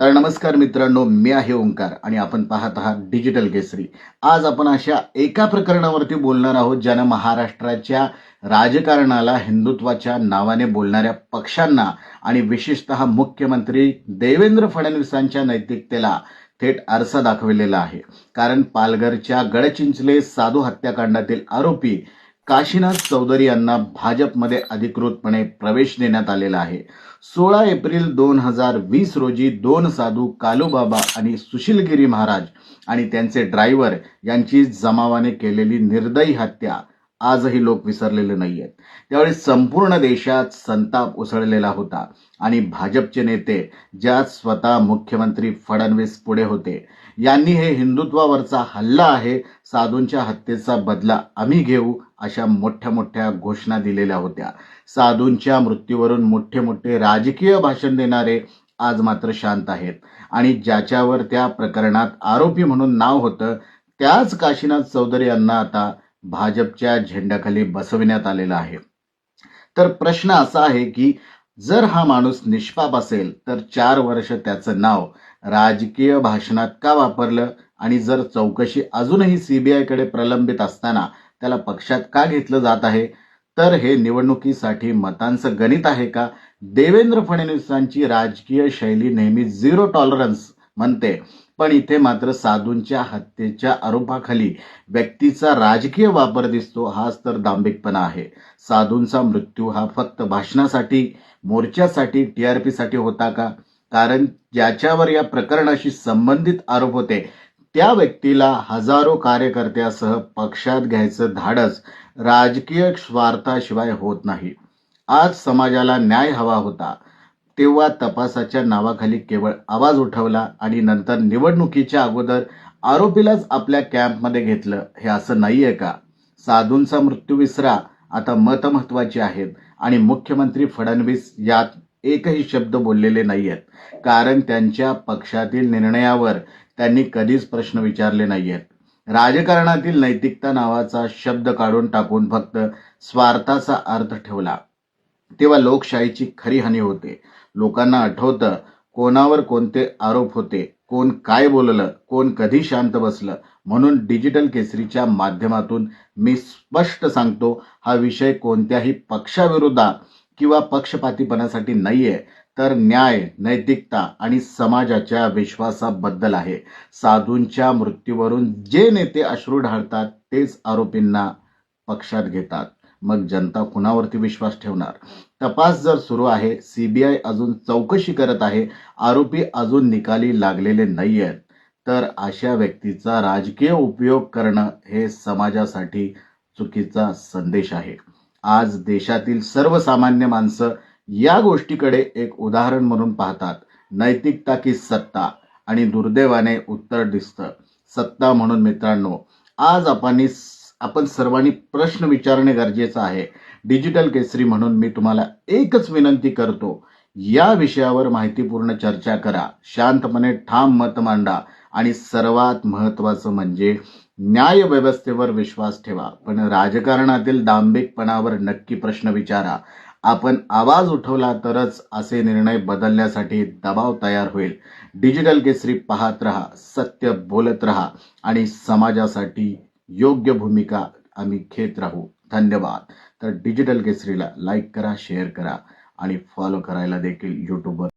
तर नमस्कार मित्रांनो मी आहे ओंकार आणि आपण पाहत आहात डिजिटल केसरी आज आपण अशा एका प्रकरणावरती बोलणार आहोत ज्यानं महाराष्ट्राच्या राजकारणाला हिंदुत्वाच्या नावाने बोलणाऱ्या पक्षांना आणि विशेषतः मुख्यमंत्री देवेंद्र फडणवीसांच्या नैतिकतेला थेट आरसा दाखविलेला आहे. कारण पालघरच्या गडचिंचले साधू हत्याकांडातील आरोपी काशीनाथ चौधरी यांना भाजपमध्ये अधिकृतपणे प्रवेश देण्यात आलेला आहे. सोळा एप्रिल दोन हजार वीस रोजी दोन साधू कालूबाबा आणि सुशीलगिरी महाराज आणि त्यांचे ड्रायव्हर यांची जमावाने केलेली निर्दयी हत्या आजही लोक विसरलेले नाही आहेत त्यावेळी संपूर्ण देशात संताप उसळलेला होता आणि भाजपचे नेते ज्यात स्वतः मुख्यमंत्री फडणवीस पुढे होते यांनी हे हिंदुत्वावरचा हल्ला आहे साधूंच्या हत्येचा बदला आम्ही घेऊ अशा मोठ्या मोठ्या घोषणा दिलेल्या होत्या. साधूंच्या मृत्यूवरून मोठे मोठे राजकीय भाषण देणारे आज मात्र शांत आहेत आणि ज्याच्यावर त्या प्रकरणात आरोपी म्हणून नाव होतं त्याच काशीनाथ चौधरी यांना आता भाजपच्या झेंड्याखाली बसविण्यात आलेला आहे. तर प्रश्न असा आहे की जर हा माणूस निष्पाप असेल तर चार वर्ष त्याचं नाव राजकीय भाषणात का वापरलं? आणि जर चौकशी अजूनही सीबीआयकडे प्रलंबित असताना त्याला पक्षात का घेतलं जात आहे? तर हे निवडणुकीसाठी मतांचं गणित आहे का? देवेंद्र फडणवीसांची राजकीय शैली नेहमी झिरो टॉलरन्स म्हणते. पण इथे मात्र साधूंच्या हत्येच्या आरोपाखाली व्यक्तीचा राजकीय वापर दिसतो हाच तर दांभिकपणा आहे. साधूंचा मृत्यू हा फक्त भाषणासाठी मोर्चासाठी टीआरपीसाठी होता का? कारण ज्याच्यावर या प्रकरणाशी संबंधित आरोप होते त्या व्यक्तीला हजारो कार्यकर्त्यासह पक्षात घ्यायचं धाडस राजकीय स्वार्थाशिवाय होत नाही. आज समाजाला न्याय हवा होता. तेव्हा तपासाच्या नावाखाली केवळ आवाज उठवला आणि नंतर निवडणुकीच्या अगोदर आरोपीलाच आपल्या कॅम्पमध्ये घेतलं. हे असं नाहीये का? साधूंचा मृत्यू विसरा आता मत महत्वाची आहेत आणि मुख्यमंत्री फडणवीस यात एकही शब्द बोललेले नाहीयेत. कारण त्यांच्या पक्षातील निर्णयावर त्यांनी कधीच प्रश्न विचारले नाहीयेत. राजकारणातील नैतिकता नावाचा शब्द काढून टाकून फक्त स्वार्थाचा अर्थ ठेवला. तेव्हा लोकशाहीची खरी हानी होते. लोकांना आठवतं कोणावर कोणते आरोप होते कोण काय बोललं कोण कधी शांत बसलं. म्हणून डिजिटल केसरीच्या माध्यमातून मी स्पष्ट सांगतो हा विषय कोणत्याही पक्षाविरोधात किंवा पक्षपातीपणासाठी नाहीये तर न्याय नैतिकता आणि समाजाच्या विश्वासाबद्दल आहे. साधूंच्या मृत्यूवरून जे नेते अश्रू ढाळतात तेच आरोपींना पक्षात घेतात. मग जनता कुणावरती विश्वास ठेवणार. तपास जर सुरू आहे सीबीआय अजून चौकशी करत आहे आरोपी अजून निकाली लागलेले नाही आहेत तर अशा व्यक्तीचा राजकीय उपयोग करणं हे समाजासाठी चुकीचा संदेश आहे. आज देशातील सर्वसामान्य माणसं या गोष्टीकडे एक उदाहरण म्हणून पाहतात. नैतिकता की सत्ता आणि दुर्दैवाने उत्तर दिसतं. सत्ता म्हणून मित्रांनो आज आपण आपण सर्वांनी प्रश्न विचारणे गरजेचं आहे. डिजिटल केसरी म्हणून मी तुम्हाला एकच विनंती करतो या विषयावर माहितीपूर्ण चर्चा करा. शांतपणे ठाम मत मांडा आणि सर्वात महत्वाचं म्हणजे न्याय व्यवस्थेवर विश्वास ठेवा. पण राजकारणातील दांभिकपणावर नक्की प्रश्न विचारा. आपण आवाज उठवला तरच असे निर्णय बदलण्यासाठी दबाव तयार होईल. डिजिटल केसरी पाहत रहा सत्य बोलत रहा आणि समाजासाठी योग्य भूमिका आम्ही घेत राहू. धन्यवाद. तर डिजिटल केसरीला लाईक करा शेअर करा आणि फॉलो करायला देखील यूट्यूबवर